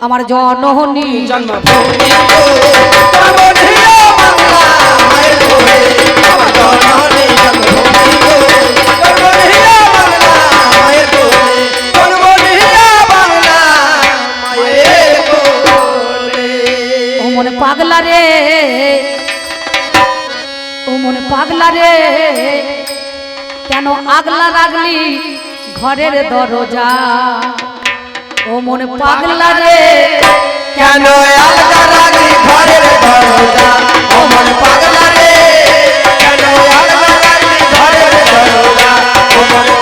আমার জননী। জন্মভূমি মনে পাগলা রে। ও মনে পাগলা রে। কেন আগলা রাগলি ঘরের দরজা? ও মনে পাগলা রে কেন আলগা রাখি ঘরের দরজা? ও মনে পাগলা রে কেন আলগা রাখি ঘরের দরজা? ও মনে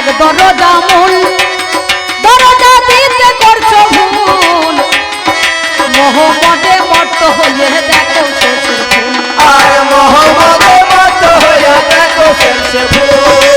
এক দরজা মূল। দরজা দিতে করছ ভুল। মোহপটে পট্ট হয়ে দেখো শেষে ফুল আর মোহপটে পট্ট হয়ে দেখো শেষে ফুল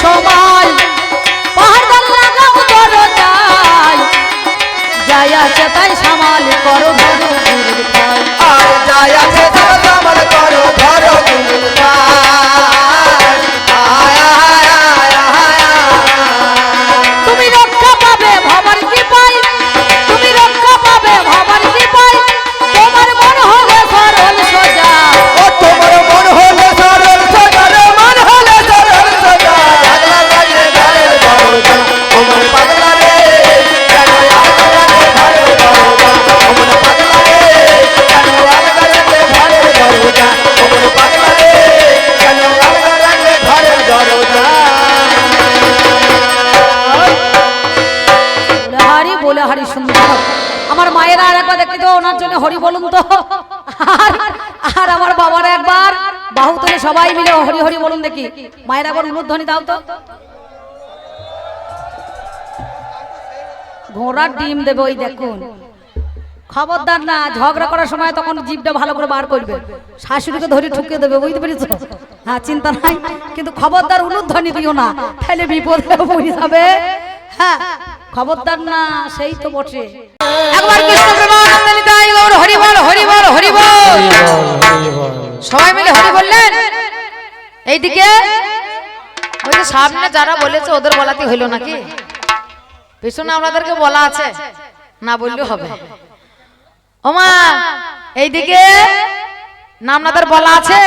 双方 সবাই মিলে হরি হরি বলুন দেখি। মায়ের আবার উলুধ্বনি দাও তো। ঘোড়ার ডিম দেবে ওই দেখুন। খবরদার না, ঝগড়া করার সময় তখন জীবটা ভালো করে বার করবে। শাশুড়িকে ধরে ঠুকে দেবে, বুঝতে পেরেছ? হ্যাঁ চিন্তা নাই। কিন্তু খবরদার উলুধ্বনি দিও না, তাহলে বিপদ পড়ে হ্যাঁ খবরদার না, সেই তো বটে। একবার কৃষ্ণ হরিবল হরিবল হরিবল সবাই মিলে হরি বললেন। এইদিকে? ওই যে সামনে যারা বলেছে ওদের বলাতে হইল নাকি? পিছনে আপনাদেরকে বলা আছে। না বললেও হবে। ওমা এইদিকে? না আপনাদের বলা আছে?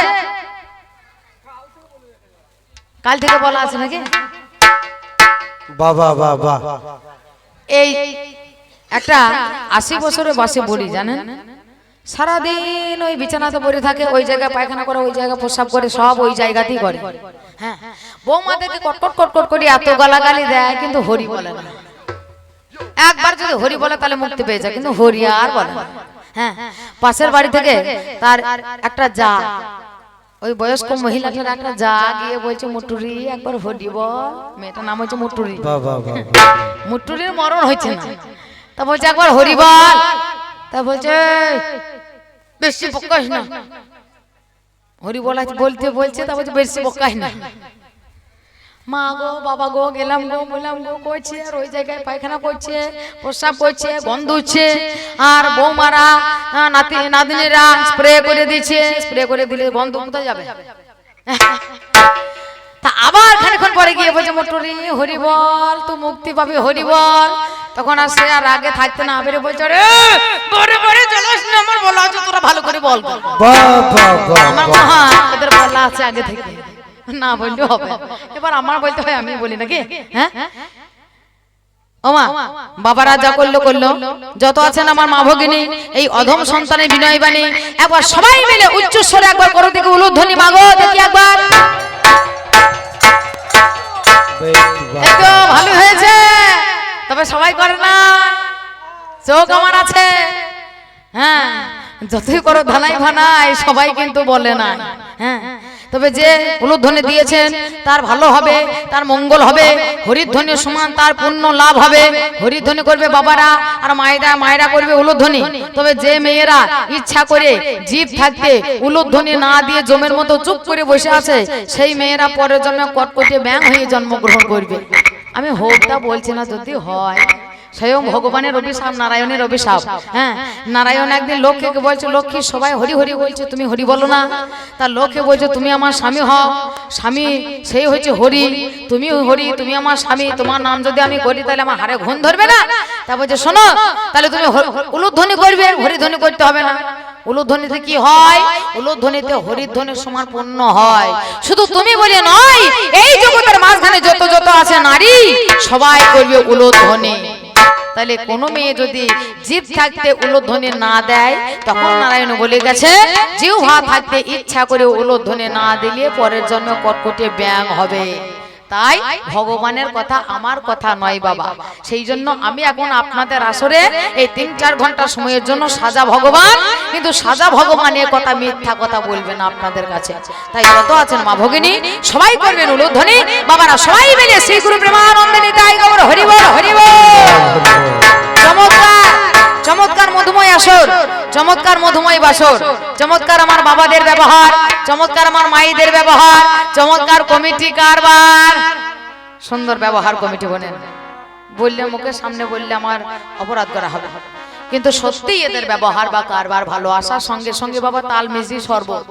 কাল থেকে বলা আছে নাকি? বাবা বাবা। এই একটা আশি বছরের বসে বলি জানেন? সারাদিন ওই বিছানাতে পড়ে থাকে ওই জায়গায় পায়খানা করে ওই জায়গায় প্রসাব করে সব ওই জায়গাতেই করে। হ্যাঁ বৌমাদেরকে কটকট কটকট করে এত গালাগালি দেয় কিন্তু হরি বলে না। একবার যদি হরি বলে তাহলে মুক্তি পেয়ে যায় কিন্তু হরি আর বলে না। হ্যাঁ পাশের বাড়ি থেকে তার একটা যা ওই বয়স্ক মহিলাটার একটা যা গিয়ে বলছে মুটুরি একবার হরি বল। মেয়েটার নাম হচ্ছে মুটুরি। মুটুরির মরণ হয়েছে না। তা বলছে একবার হরি বল। তা বলছে বেশি বকাস না। হরি বলা বলতে বলছে তারপর বেশি বকাস না। মা গো, বাবা গো, গেলাম গো, বললাম গো, করছে, আর ওই জায়গায় পায়খানা করছে প্রস্রাব করছে, গন্ধ হচ্ছে আর বৌমারা নাতি, নাতনিরা স্প্রে করে দিচ্ছে স্প্রে করে দিলে গন্ধ কোথায় যাবে? তা আবার খানিক্ষণ পরে গিয়ে বলছে মোটরি হরি বল তুই মুক্তি পাবি হরি বল তখন আর সে আর আগে থাকতে না বেরে বলছে রে বড় বড় চলাস না আমার বলা আছে তোরা ভালো করে বল। বাবা আমার মহা এদের বলা আছে আগে থেকে। না বললে হবে। এবার আমার বলতে হয় আমি বলি নাকি? হ্যাঁ? ওমা বাবারা যা করল করল। যত আছেন আমার মা ভগিনী এই অধম সন্তানের বিনয় বাণী। একবার সবাই মিলে উচ্চ স্বরে একবার করো দিকে উলুধ্বনি মাগো দেখি একবার। এই তো ভালো হয়েছে। তবে সবাই করে না। চোখ আমার আছে। হ্যাঁ যতই করো ধানাই ভানাই, সবাই কিন্তু বলে না। হ্যাঁ তবে যে উলুধ্বনি দিয়েছেন, তার ভালো হবে, তার মঙ্গল হবে, হরিধ্বনির সমান তার পুণ্য লাভ হবে। হরিধ্বনি করবে বাবারা, আর মায়েরা মায়েরা করবে উলুধ্বনি। তবে যে মেয়েরা ইচ্ছা করে জীব থাকতে উলুধ্বনি না দিয়ে জমের মতো চুপ করে বসে আছে, সেই মেয়েরা পরের জন্মে কটকটে ব্যাং হয়ে জন্মগ্রহণ করবে। আমি হোকটা বলছি না যদি হয়। স্বয়ং ভগবানের অভিশাপ, নারায়ণের অভিশাপ। হ্যাঁ নারায়ণ একদিন লক্ষ্মীকে বলছে, লক্ষ্মী, সবাই হরি হরি বলছে, তুমি হরি বলো না। তার লক্ষ্মী বলছে, তুমি আমার স্বামী হও, স্বামী সেই হচ্ছে হরি তুমি হরি, তুমি আমার স্বামী, তোমার নাম যদি আমি করি, তাহলে আমার হারে ঘুম ধরবে না? তা বলছে, শোনো, তাহলে তুমি উলুধ্বনি করবে হরিধ্বনি করতে হবে না। উলুধ্বনিতে কি হয়? উলুধ্বনিতে হরিধ্বনির সমান পূর্ণ হয়। শুধু তুমি বলে নয়, এই জগতের মাঝখানে যত যত আছে নারী, সবাই করবে উলুধ্বনি। তাহলে কোনো মেয়ে যদি জীব থাকতে উলুধ্বনি না দেয় তখন নারায়ণ বলে গেছে জিহ্বা থাকতে ইচ্ছা করে উলুধ্বনি না দিলে পরের জন্য কটকটে ব্যাং হবে। তাই ভগবানের কথা আমার কথা নয় বাবা। সেই জন্য আমি এখন আপনাদের আসরে এই তিন চার ঘণ্টা সময়ের জন্য সাজা ভগবান কিন্তু সাজা ভগবানের কথা মিথ্যা কথা বলবেন আপনাদের কাছে। তাই যত আছেন মা ভগিনী সবাই করবেন উলুধ্বনি। বাবারা সবাই মিলে শ্রী গুরু প্রেমানন্দে নিতাই গৌর হরিবল হরিবল চমৎকার। চমৎকার মধুময় আসর, চমৎকার মধুময় বাসর, চমৎকার আমার বাবাদের ব্যবহার, চমৎকার আমার মাইদের ব্যবহার, চমৎকার কমিটি কারবার। সুন্দর ব্যবহার কমিটি বলেন। বললে মুখে, সামনে বললে আমার অপরাধ করা হবে। কিন্তু সত্যিই এদের ব্যবহার বা কারবার ভালো, আসার সঙ্গে সঙ্গে বাবা তাল মিজি শরবত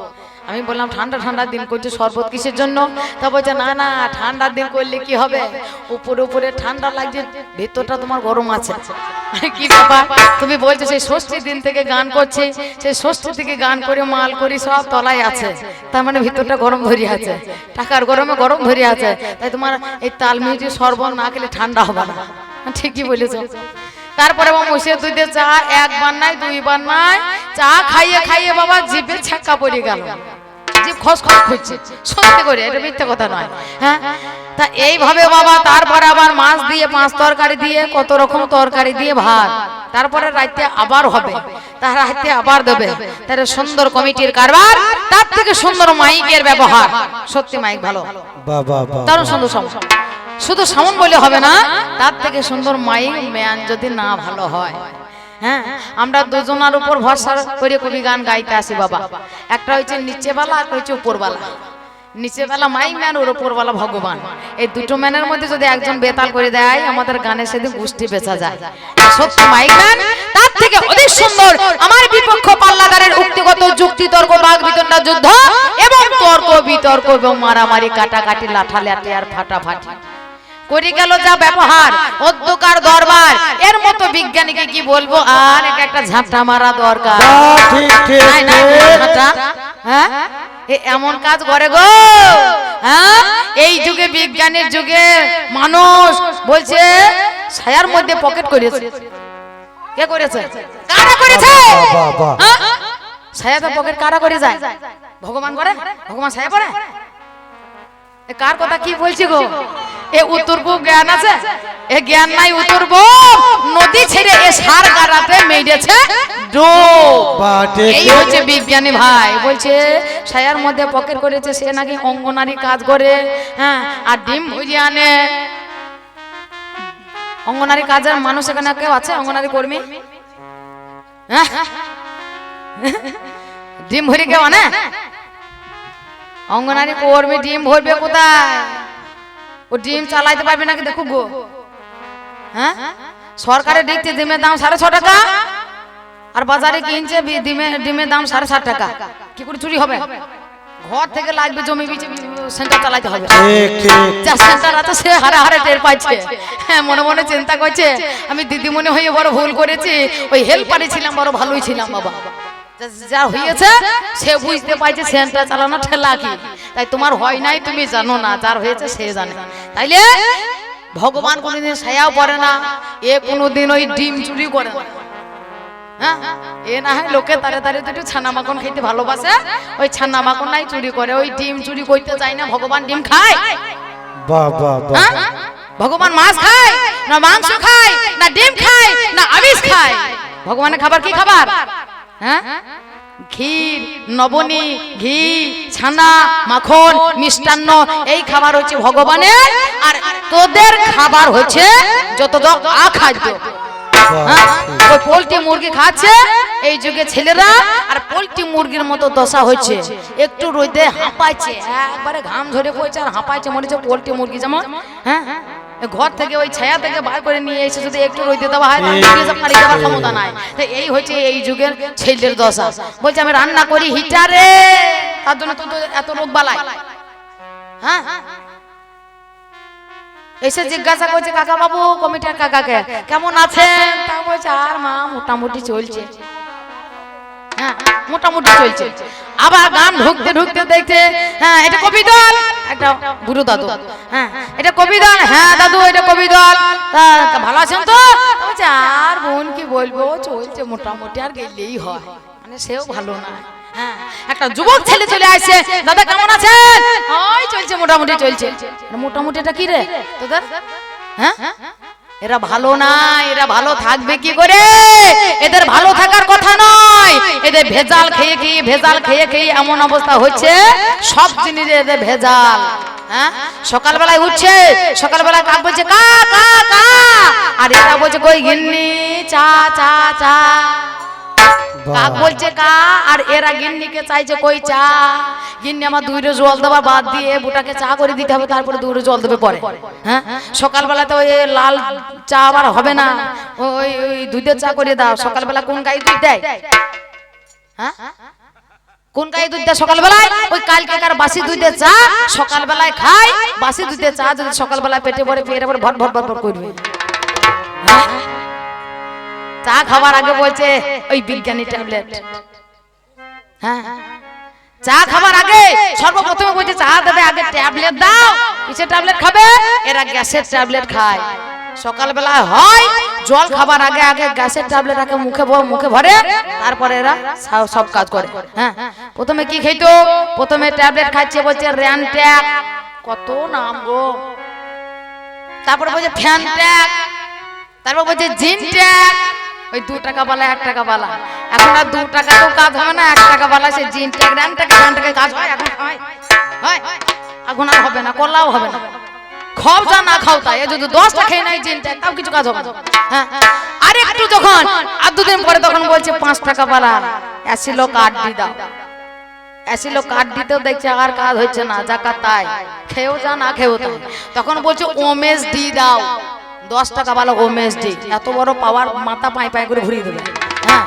আমি বললাম, ঠান্ডা ঠান্ডার দিন করছে শরবত কিসের জন্য? তা বলছে, না না ঠান্ডার দিন করলে কি হবে? উপরে উপরে ঠান্ডা লাগছে, ভেতরটা তোমার গরম আছে। কি ব্যাপার? তুমি বলছো সেই ষষ্ঠীর দিন থেকে গান করছে, সেই ষষ্ঠী থেকে গান করে, মাল করি সব তলায় আছে। তার মানে ভিতরটা গরম ধরে আছে। টাকার গরমে গরম ধরে আছে। তাই তোমার এই তাল মিউটি শরবত না খেলে ঠান্ডা হবে না। ঠিকই বলেছ। তারপরে মসে দুধে চা একবার নাই দুইবার নাই চা খাইয়ে খাইয়ে বাবা জিভে ছাক্কা পড়ে গেল। জিভ খস খস করছে সত্যি করে এটা মিথ্যে কথা নয়। হ্যাঁ? তা এইভাবে বাবা তারপরে আবার মাছ দিয়ে পাঁচ তরকারি দিয়ে কত রকম তরকারি দিয়ে ভাত। তারপরে রাইতে আবার হবে। তার রাইতে আবার দেবে। তার সুন্দর কমিটির কারবার তার থেকে সুন্দর মাইকের ব্যবহার। সত্যি মাইক ভালো। বাবা দারুণ সুন্দর শুধু সাউন্ড বলে হবে না তার থেকে সুন্দর মাইক ম্যান যদি না ভালো হয়। হ্যাঁ আমরা দুজনার উপর ভরসা করে কবি গান গাইতে আসি বাবা। একটা হচ্ছে নিচেবালা, একটা হচ্ছে উপরবালা। নিচে বেলা মাইক ম্যান, ওর ওপর বেলা ভগবান। এই দুটো ম্যানের মধ্যে যদি একজন বেতাল করে দেয়, আমাদের গানে সেদিন গোষ্ঠী বেচা যায়। সত্যি মাইক ম্যান, তার থেকে অধিক সুন্দর আমার বিপক্ষ পাল্লাদারের উক্তিগত যুক্তি, তর্ক বাঘ বিতণ্ডা, যুদ্ধ এবং তর্ক বিতর্ক এবং মারামারি, কাটাকাটি লাঠালাঠি আর ফাটাফাটি। করে গেল যা ব্যবহার অধ্যকার দরবার। এর মতো বিজ্ঞানীকে কি বলব? আর এটা একটা ঝাঁটা মারা দরকার। হ্যাঁ? এমন কাজ করে গো। হ্যাঁ? এই যুগে বিজ্ঞানের যুগে মানুষ বলছে ছায়ার মধ্যে পকেট করেছে। কে করেছে? কারা করেছে। হ্যাঁ? ছায়াতে পকেট কারা করে যায়? ভগবান করে? ভগবান ছায়া করে কার কথা কি বলছি গো? এ জ্ঞান আছে? এ জ্ঞান নাই নদী ছেড়ে এ সার গাড়াতে মেরেছে ডোব। এই হচ্ছে বিজ্ঞানী ভাই। বলছে ছায়ার মধ্যে পকেট করেছে সে নাকি অঙ্গনারী কাজ করে। হ্যাঁ আর ডিম আনে। অঙ্গনারী কাজের মানুষ এখানে কেউ আছে? অঙ্গনারী কর্মী? হ্যাঁ? ডিম ভরি কেউ আনে? অঙ্গনারী কর্মী ডিম ভরবে কোথায়? ও ডিম চালাইতে পারবে নাকি দেখো গো? হ্যাঁ? সরকারে দেখছে ডিমের দাম সাড়ে ছ টাকা আর বাজারে কিনছে ডিমের ডিমের দাম সাড়ে সাত টাকা। কি করে চুরি হবে? ঘর থেকে লাগবে জমি বিচে সেন্টার চালাতে হবে। যা সেন্টার আছে সে হারে হারে টের পাচ্ছে। হ্যাঁ মনে মনে চিন্তা করছে আমি দিদিমণি হয়ে বড় ভুল করেছি ওই হেল্পারে ছিলাম বড় ভালোই ছিলাম বাবা। যা- হয়েছে সে বুঝতে পারছে সেন্টার চালানো ঠেলা কি। তাই তোমার হয় নাই তুমি জানো না যার হয়েছে সে জানে। তাইলে ভগবান কোনোদিন ছায়াও পড়ে না এ কোনোদিন ওই ডিম চুরি করে না। হ্যাঁ? এ না হয় লোকে তারে তারে দুটো ছানা মাখন খেতে ভালোবাসে ওই ছানা মাখন নাই চুরি করে ওই ডিম চুরি করতে চায় না ভগবান ডিম খায়। হ্যাঁ? ভগবান মাছ খায় না মাংস খায় না ডিম খায় না আমিষ খায়। ভগবানের খাবার কি খাবার? হ্যাঁ? ক্ষীর নবনী ঘি ছানা মাখন মিষ্টান্ন এই খাবার হচ্ছে ভগবানের আর তোদের খাবার হচ্ছে যত আখাদ্য হ্যাঁ? ওই পোল্ট্রি মুরগি খাচ্ছে এই যুগে ছেলেরা আর পোল্ট্রি মুরগির মতো দশা হচ্ছে। একটু রোদে হাঁপাইছে একবারে ঘাম ঝরে পড়ছে আর হাঁপাইছে মনে হচ্ছে পোল্ট্রি মুরগি যেমন হ্যাঁ? ঘর থেকে ওই ছায়া থেকে বার করে নিয়ে এসে যদি একটু রোদে দেওয়া হয় মারি দেওয়ার ক্ষমতা নাই। তো এই হচ্ছে এই যুগের ছেলের দশা। বলছে আমি রান্না করি হিটারে। তার জন্য তো তো এত রোগ বালাই। হ্যাঁ? এসে জিজ্ঞাসা করছে কাকা বাবু কমিটির কাকাকে কেমন আছেন? তা বলছে আর মা মোটামুটি চলছে। হ্যাঁ মোটামুটি চলছে। আবার গান ঢুকতে ঢুকতে দেখছে হ্যাঁ এটা কবি দল একটা বুড়ো দাদু। হ্যাঁ এটা কবি দল হ্যাঁ দাদু, এটা কবি দল ভালো আছেন তো? আর বোন কি বলব? চলছে মোটামুটি, আর গেলেই হয়। মানে সেও ভালো না। হ্যাঁ একটা যুবক ছেলে চলে আসছে। দাদা, কেমন আছেন? ওই চলছে, মোটামুটি চলছে। মোটামুটি এটা কি রে? তোদের? হ্যাঁ? এরা ভালো না এরা ভালো থাকবে কি করে? এদের ভালো থাকার কথা নয়। এদের ভেজাল খেয়ে খেয়ে, ভেজাল খেয়ে খেয়ে এমন অবস্থা হচ্ছে, সব জিনিস এদের ভেজাল। হ্যাঁ? সকালবেলায় উঠছে সকালবেলায় কাক বলছে, কা কা কা? আর এরা বলছে, কই গিন্নি, চা চা চা। কাক বলছে কা আর এরা গিন্নিকে চাইছে কই চা। গিন্নি আমার দুইরে জল দেওয়া বাদ দিয়ে বুটাকে চা করে দিতে হবে তারপরে দুইরে জল দেবে পরে। হ্যাঁ? সকালবেলা তো ওই লাল চা আবার হবে না। ওই ওই দুধের চা করে দাও সকালবেলা কোন গাই দুধ দেয়? হ্যাঁ? কোন গায়ে দুধ দেয় সকালবেলায়? ওই কালকেকার বাসি দুধের চা সকালবেলায় খায় বাসি দুধের চা যদি সকালবেলায় পেটে ভরে ভরে ভট ভট ভট ভট করবে। হ্যাঁ? চা খাবার আগে বলছে, ওই বিজ্ঞানী ট্যাবলেট। হ্যাঁ? চা খাবার আগে সর্বপ্রথমে বলছে, চা দেবে, আগে ট্যাবলেট দাও। কিসের ট্যাবলেট খাবে? এরা গ্যাসের ট্যাবলেট খায়। সকালবেলা হয়, জল খাবার আগে আগে গ্যাসের ট্যাবলেট আগে মুখে মুখে ভরে, তারপরে এরা সব- কাজ করে। হ্যাঁ? প্রথমে কি খাইতো? প্রথমে ট্যাবলেট খাচ্ছে বলছে র্যান ট্যাক কত নাম গো। তারপরে বলছে ফ্যান ট্যাক তারপর বলছে জিন ট্যাগ ওই দু টাকা বালা, এক টাকা বালা। এখন আর দু টাকা তো কাজ হয় না, এক টাকা বালা সে জিন ট্যাগ র্যান ট্যাগ র্যান ট্যাগে কাজ হয়, এখন হয় এখন আর হবে না, করলাও হবে না। খাও যা না খাও তাই যদি দশটা খেয়ে নাই জিন ট্যাগ, তাও কিছু কাজ হবে হ্যাঁ। আর একটু যখন, আর দুদিন পরে তখন বলছে, পাঁচ টাকা বালা। আসিল কার্ড দি দাও। আসিল কার্ড দিতেও দেখছে আর কাজ হচ্ছে না, যা তাই। খেয়েও যা না খেয়েও তখন বলছে, ওমেশ ডি দাও। দশ টাকা ভালো ওমেশ ডি। এত বড় পাওয়ার মাথা পাই পাই করে ঘুরিয়ে দেবে হ্যাঁ।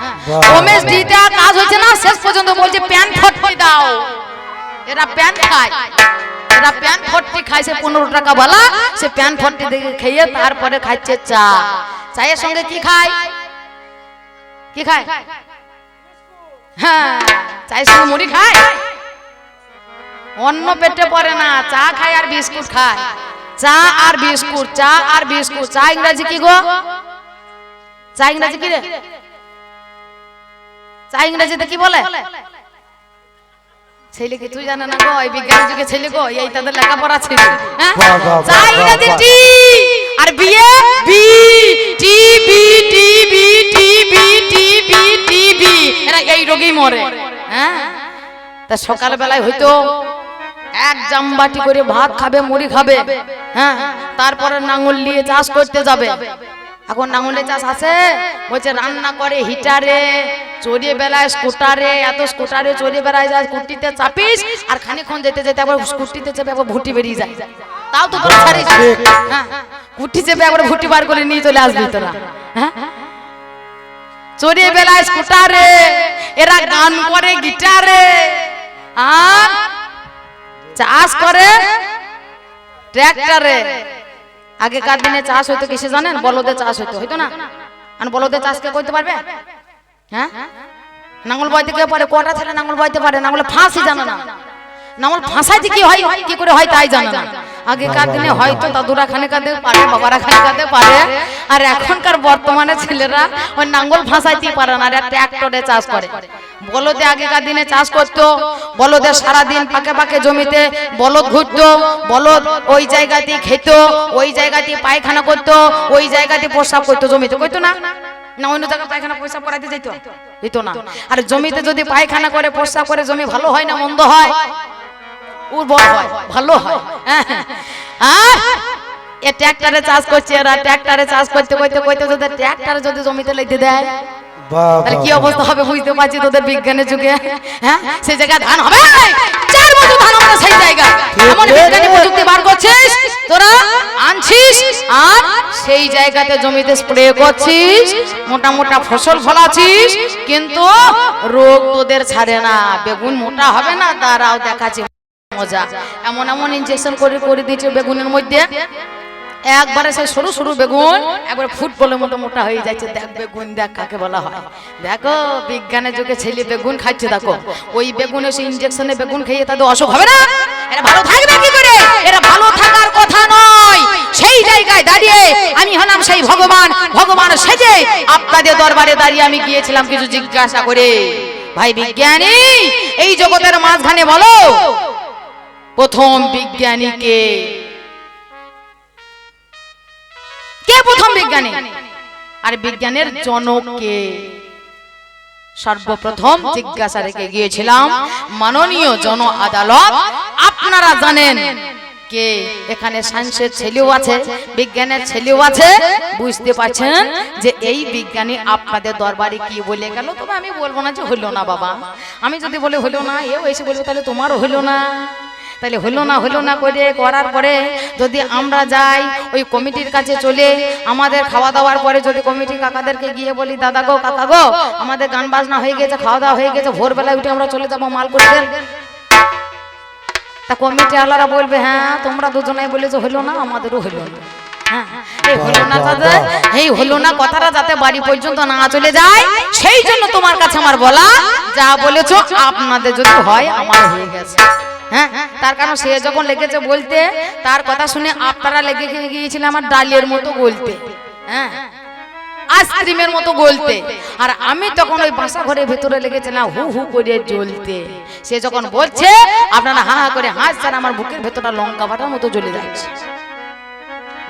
ওমেশ ডি দেওয়া কাজ হচ্ছে না শেষ পর্যন্ত বলছে প্যান ফটকি দাও। এরা প্যান খায়। এরা প্যান ফটকি খায় সে পনেরো টাকা বলা সে প্যান ফটকি দেখে খেয়ে তারপরে খাচ্ছে চা। চায়ের সঙ্গে কি খায়? কি খায়? হ্যাঁ চায়ের সঙ্গে মুড়ি খায়? অন্য পেটে পড়ে না চা খায় আর বিস্কুট খায়। চা আর বিস্কুট চা আর বিস্কুট। চা ইংরাজি কি গো? চা ইংরাজি কি রে? চা ইংরেজিতে কি বলে? ছেলে কি তুই জানে না গো? এই বিজ্ঞান যুগে ছেলে গো এই তাদের লেখাপড়া ছিল। হ্যাঁ? চা ইংরেজি টি আর বিয়ে B T B T B T B T B T B. এরা এই রোগেই মরে। হ্যাঁ? তা সকাল বেলায় হয়তো এক জামবাটি করে ভাত খাবে, মুড়ি খাবে হ্যাঁ? তারপরে নাঙল নিয়ে চাষ করতে যাবে। এখন নাঙলে চাষ আছে? বলছে, রান্না করে হিটারে, চড়িয়ে বেলায় স্কুটারে, এত স্কুটারে চড়িয়ে বেড়ায় যায় স্কুটিতে চাপিস, আর খানিক্ষণ যেতে যেতে আবার স্কুটিতে চেপে আবার ভুটি বেরিয়ে যায়। তাও তো তোরা ছাড়িস হ্যাঁ? কুটি চেপে একবার ভুটি বার করে নিয়ে চলে আসবি তোরা। হ্যাঁ? চড়িয়ে বেলায় স্কুটারে, এরা গান করে গিটারে। আর চাষ করে ট্র্যাক্টরে। আগেকার দিনে চাষ হইতো কিসে জানেন? বলদে চাষ হইতো হইতো না? আর বলদে চাষ কে করতে পারবে? হ্যাঁ? নাঙ্গল বইতে কে পারে কটা ছেলে নাঙ্গল বইতে পারে নাঙ্গলে ফাঁসি জানে না। নাঙ্গল ফাঁসাইতে কি হয় কি করে হয় তাই জানে না। আগেকার দিনে হয়তো দাদুরা খানে কাঁদে পারে, বাবারা খানে কাঁদে পারে। আর এখনকার বর্তমানে ছেলেরা ওই নাঙ্গল ফাঁসাইতেই পারে না, আর ট্র্যাক্টরে চাষ করে। বলদে আগেকার দিনে চাষ করতো, বলদে সারাদিন পাকে পাকে জমিতে বলদ ঘুরতো, বলদ ওই জায়গাতে খেত, ওই জায়গাতে পায়খানা করতো, ওই জায়গাতে প্রস্রাব করতো, জমিতে করতো না। না, অন্য জায়গায় পায়খানা প্রস্রাব করাতে যেত যেত না। আর জমিতে যদি পায়খানা করে প্রস্রাব করে, জমি ভালো হয় না, মন্দ হয়? উর্বর হয় ভালো হয়। হ্যাঁ, হ্যাঁ। আর এ ট্র্যাক্টরে চাষ করছে এরা ট্র্যাক্টরে চাষ করতে করতে করতে যদি ট্র্যাক্টরে যদি জমিতে লেগে দেয় তাহলে কি অবস্থা হবে বুঝতে পারছি তোদের বিজ্ঞানের যুগে হ্যাঁ? সেই জায়গায় ধান হবে। চার বছর ধান হবে সেই জায়গায়। এমন বিজ্ঞানী প্রযুক্তি বার করছিস তোরা আনছিস আর সেই জায়গাতে জমিতে স্প্রে করছিস মোটা মোটা ফসল ফলাচ্ছিস কিন্তু রোগ তোদের ছাড়ে না। বেগুন মোটা হবে না তারাও দেখাচ্ছে। মজা। এমন এমন ইনজেকশন করে করে দিয়েছে বেগুনের মধ্যে। একবারে সেই সরু সরু বেগুন, একবার ফুটবলের মতো মোটা হয়ে যাচ্ছে। দেখ বেগুন, দেখ কাকে বলা হয়। দেখো, বিজ্ঞানের যুগে ছেলে বেগুন খাচ্ছে, দেখো। ওই বেগুনে সেই ইনজেকশনে বেগুন খেয়ে তাদের অসুখ হবে না। এরা ভালো থাকবে কি করে? এরা ভালো থাকার কথা নয়। সেই জায়গায় দাঁড়িয়ে আমি হলাম সেই ভগবান। ভগবান সেজে আপনাদের দরবারে দাঁড়িয়ে আমি গিয়েছিলাম কিছু জিজ্ঞাসা করে। ভাই বিজ্ঞানী, এই জগতের মাঝখানে বলো। প্রথম বিজ্ঞানীকে। কে প্রথম বিজ্ঞানী? আর বিজ্ঞানের জনককে। সর্বপ্রথম জিজ্ঞাসা রেখে গিয়েছিলাম, মাননীয় জন আদালত, আপনারা জানেন কে? এখানে সায়েন্সের ছেলেও আছে, বিজ্ঞানের ছেলেও আছে। বুঝতে পারছেন যে এই বিজ্ঞানী আপনাদের দরবারে কি বলে গেল? তবে আমি বলব না যে হইল না বাবা। আমি যদি বলে হইল না, এও এসে বলব, তাহলে তোমারও হইল না। তাহলে হলো না হলো না করে করার পরে যদি আমরা যাই ওই কমিটির কাছে চলে আমাদের খাওয়া দাওয়ার পরে যদি কমিটি কাকাদেরকে গিয়ে বলি দাদা গো কাকা গো আমাদের গান বাজনা হয়ে গেছে খাওয়া দাওয়া হয়ে গেছে ভোরবেলায় উঠে আমরা চলে যাব মাল করে তা কমিটি আলারা বলবে হ্যাঁ তোমরা দুজনে বলেছ হলো না আমাদেরও হলো না। হ্যাঁ, এই হলো না দাদা এই হলো না কথাটা যাতে বাড়ি পর্যন্ত না চলে যায় সেই জন্য তোমার কাছে আমার বলা যা বলেছ আপনাদের যদি হয় আমার হয়ে গেছে। হ্যাঁ? তার কারণ সে যখন লেগেছে বলতে, তার কথা শুনে আপনারা লেগে গিয়েছিল আমার ডালিয়ের মতো বলতে হ্যাঁ? আইসক্রিমের মতো গলতে। আর আমি তখন ওই বাসা ঘরের ভেতরে লেগেছে না, হু হু করে জ্বলতে। সে যখন বলছে, আপনারা হা হা করে হাসছেন আমার বুকের ভেতরটা লঙ্কা বাটার মতো জ্বলে যাচ্ছে।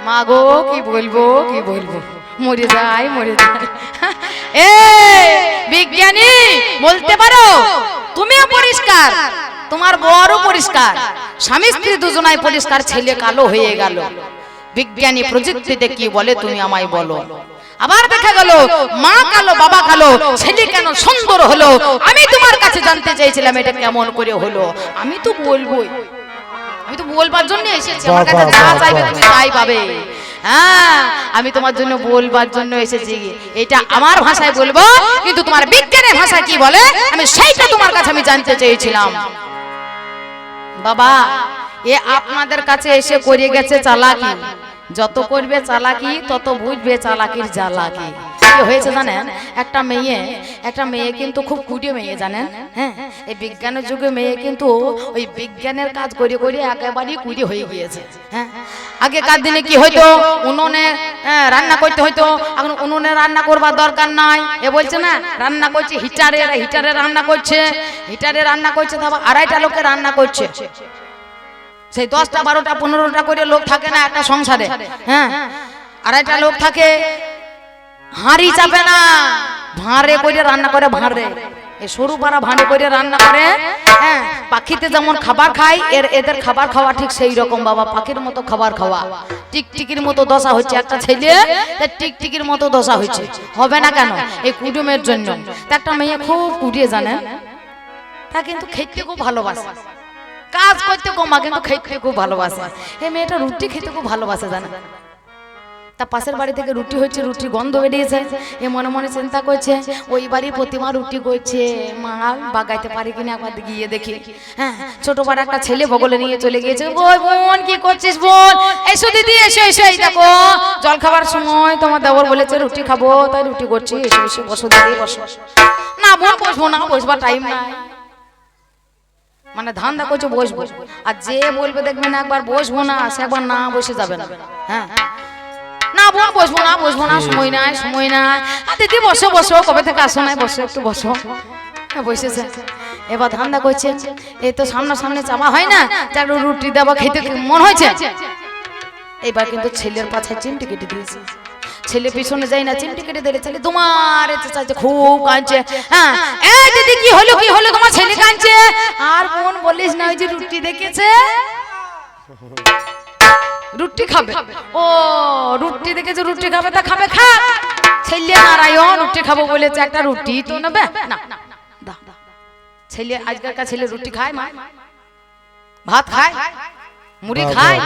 মা গো, কি বলব কি বলব? মরে যাই মরে যাই এ, বিজ্ঞানী, বলতে পারো? তুমিও পরিষ্কার। তোমার বড় পরিষ্কার। স্বামী স্ত্রী দুজনাই পরিষ্কার ছেলে কালো হয়ে গেল। বিজ্ঞানী প্রযুক্তিতে কি বলে তুমি আমায় বলো। আবার দেখা গেল মা কালো বাবা কালো ছেলে কেন সুন্দর হলো? আমি তোমার কাছে জানতে চাইছিলাম এটা কেমন করে হলো। আমি তো বলবোই। আমি তো বলবার জন্য এসেছি। আমার কাছে যা চাইবে তুমি তাই পাবে। হ্যাঁ আমি তোমার জন্য বলবার জন্য এসেছি। এটা আমার ভাষায় বলব কিন্তু তোমার বিজ্ঞানের ভাষা কি বলে? আমি সেইটা তোমার কাছে আমি জানতে চেয়েছিলাম। বাবা, এ আপনাদের কাছে এসে করে গেছে চালাকি। যত করবে চালাকি, তত বুঝবে চালাকির জ্বালাকি। কি হয়েছে জানেন? একটা মেয়ে একটা মেয়ে কিন্তু খুব কুটে মেয়ে জানেন? হ্যাঁ? এই বিজ্ঞানের যুগে মেয়ে কিন্তু ওই বিজ্ঞানের কাজ করে করে একেবারেই কুড়ি হয়ে গিয়েছে। হ্যাঁ? আগেকার দিনে কি হইতো? উনুনে হ্যাঁ, রান্না করতে হইতো। এখন উনুনে রান্না করবার দরকার নাই। এ বলছে না রান্না করছে হিটারে হিটারে রান্না করছে। হিটারে রান্না করছে তারপর আড়াইটা লোকে রান্না করছে। সেই দশটা বারোটা পনেরোটা করে লোক থাকে না একটা সংসারে। হ্যাঁ? আড়াইটা লোক থাকে হাঁড়ি চাপে না। ভাঁড়ে করে রান্না করে ভাঁড়ে। এই সরু পাড়া ভাঁড়ে করে রান্না করে। হ্যাঁ পাখিতে যেমন খাবার খায় এর এদের খাবার খাওয়া ঠিক সেই রকম বাবা পাখির মতো খাবার খাওয়া। টিকটিকির মতো দশা হচ্ছে একটা ছেলে তার টিকটিকির মতো দশা হচ্ছে হবে না কেন? এই কুটুমের জন্য। তা একটা মেয়ে খুব কুটিয়ে জানেন তা কিন্তু খেতে খুব ভালোবাসে। কাজ করতে কমা কিন্তু খেতে খুব ভালোবাসে। এই মেয়েটা রুটি খেতে খুব ভালোবাসে জানে? তা পাশের বাড়ি থেকে রুটি হচ্ছে রুটি গন্ধ বেরিয়েছে এ মনে মনে চিন্তা করছে, ওই বাড়ির প্রতিমা রুটি করছে। মা বাগাইতে পারি কিনা একবার গিয়ে দেখি। হ্যাঁ ছোট বড় একটা ছেলে বগলে নিয়ে চলে গিয়েছে। ওই বোন, কি করছিস বোন? এসো দিদি, এসো এসো, এই দেখো। জল খাবার সময় তোমার দেবর বলেছে, রুটি খাব, তাই রুটি করছি, এসো এসো, বসো দিদি, বসো। না বোন, বসবো না, বসবার টাইম নাই। মানে ধান্দা করছে, বসবো। আর যে বলবে দেখবে না, একবার বসবো না, সে একবার না বসে যাবে না। হ্যাঁ না, বসবো না বসবো না, সময় নাই সময় নাই। আর দিদি, বসো বসো, কবে থেকে আসো নাই, বসো, একটু বসো। বসেছে। এবার ধান্দা করছে। এই তো সামনে চাওয়া হয় না একটু রুটি দেওয়া খেতে মন হয়েছে। এবার কিন্তু ছেলের পাছায় চিমটি কেটে দিয়েছে। ছেলে পিছনে যাই না, চিমটি কেটে দিলে ছেলে তোমার খুব কাঁদছে। হ্যাঁ এই দিদি, কি হলো কি হলো, তোমার ছেলে কাঁদছে? আর বোন বলিস না, ওই যে রুটি দেখেছে? রুটি খাবে। ও রুটি দেখেছে রুটি খাবে তা খাবে খা। ছেলে নারায়ণ রুটি খাব বলেছে একটা রুটি তো নেবে? না। দাও, দাও। ছেলে আজকালকার ছেলে রুটি খায় মা। ভাত খায়? মুড়ি খায়।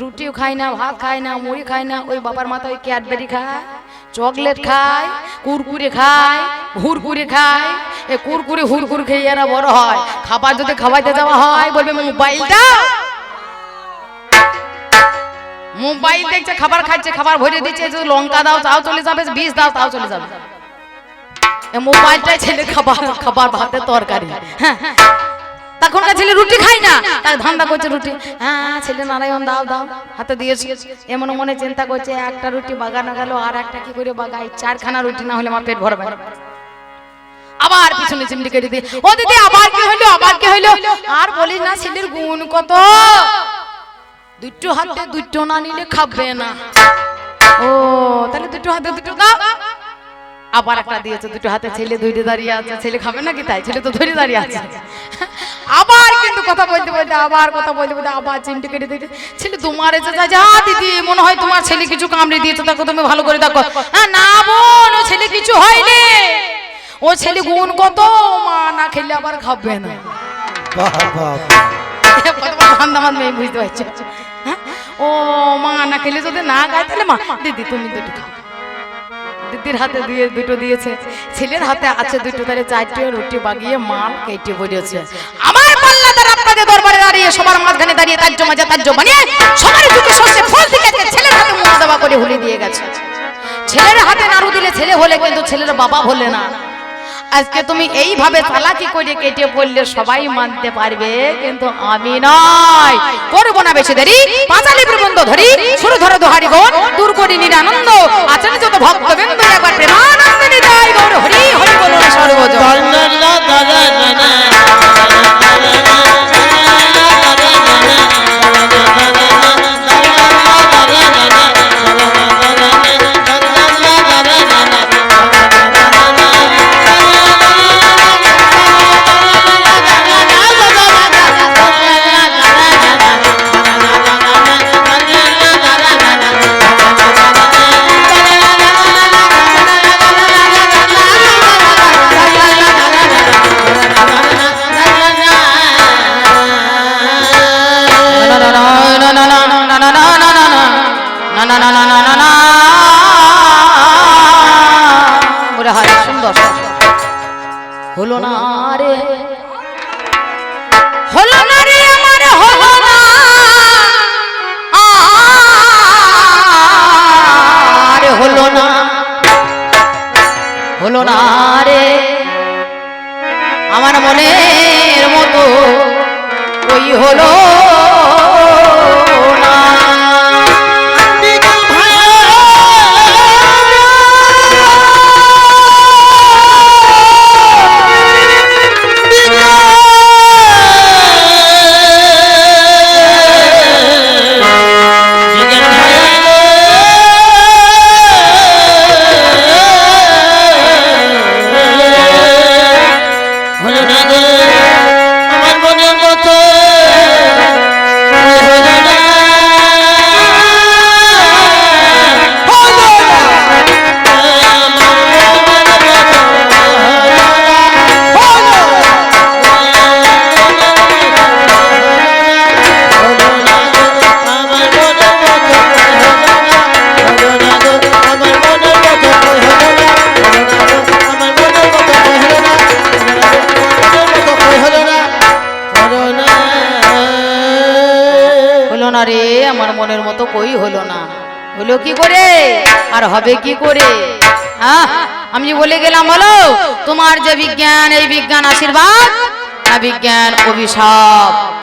রুটিও খায় না ভাত খায় না মুড়ি খায় না ওই বাবার মাথায় ওই ক্যাডবেরি খায় চকলেট খায় কুরকুরে খায় হুরকুরে খায়। এ কুরকুরে হুরকুর খেয়ে এরা বড় হয়। খাবার যদি খাওয়াইতে যাওয়া হয় বলবে মোবাইলটা মোবাইল দেখছে খাবার খাচ্ছে খাবার ভরে দিচ্ছে যদি লঙ্কা দাও তাও চলে যাবে বিষ দাও তাও চলে যাবে। মোবাইলটাই ছেলে খাবার খাবার ভাতের তরকারি। হ্যাঁ তখনকার ছেলে রুটি খাই না তাই ধান্দা করছে রুটি। হ্যাঁ ছেলে নারায়ণ দাও দাও হাতে দিয়েছি। এমন মনে চিন্তা করছে একটা রুটি বাগানো গেল আর একটা কি করে বাগাই চারখানা রুটি না হলে আমার পেট ভরবে। আবার পিছনে চিমটি কেটে দিয়ে ও দিদি আবার কি হইল আবার কি হইল আর বলিস না ছেলের গুণ কত। দুটো হাতে দুটো না নিলে খাবে না। ও তাহলে দুটো হাতে দুটো দাও। আবার একটা দিয়েছে দুটো হাতে ছেলে ধরে দাঁড়িয়ে আছে। ছেলে খাবে নাকি তাই? ছেলে তো ধরে দাঁড়িয়ে আছে। আবার কিন্তু কথা বলতে বলতে আবার কথা বলতে বলতে আবার চিমটি কেটে দিতে ছেলে তোমার এসে যায় যা দিদি মনে হয় তোমার ছেলে কিছু কামড়ে দিয়েছে। দেখো তুমি ভালো করে দেখো। হ্যাঁ না বোন ও ছেলে কিছু হয়নি। ও ছেলে গুণ কত মা না খেলে আবার খাবে না। বাহ বাহ বুঝতে পারছ? হ্যাঁ? ও মা, না খেলে যদি না খায় তাহলে মা, দিদি তুমি দুটো খাও। দিদির হাতে দিয়ে দুটো দিয়েছে, ছেলের হাতে আছে দুটো, তাহলে চারটে রুটি বাগিয়ে মাল কেটে পড়েছে আমার পাল্লা দ্বারা আপনাদের দরবারে দাঁড়িয়ে সবার মাঝখানে দাঁড়িয়ে তার যা তার জমা নিয়ে সবার দুটো শস্যে ফল থেকে ছেলের হাতে মুখ দেওয়া করে হুলি দিয়ে গেছে। ছেলের হাতে নাড়ু দিলে ছেলে হলে কিন্তু ছেলের বাবা হলে না। আজকে তুমি এইভাবে চালাকি করে কেটে পড়লে সবাই মানতে পারবে, কিন্তু আমি নয়। করব না বেশি দেরি। পাঁচালি প্রবন্ধ ধরি। শুরু ধরো দোহারি গোন দূর করি নিরানন্দ। আছেন যত ভক্ত বিন্দু একবার প্রেমানন্দ নিতাই গৌর। হরি হরি বলো সর্বজন। আর হবে কি করে? আমি বলে গেলাম, বলো, তোমার যে বিজ্ঞান, এই বিজ্ঞান আশীর্বাদ, না বিজ্ঞান অভিশাপ?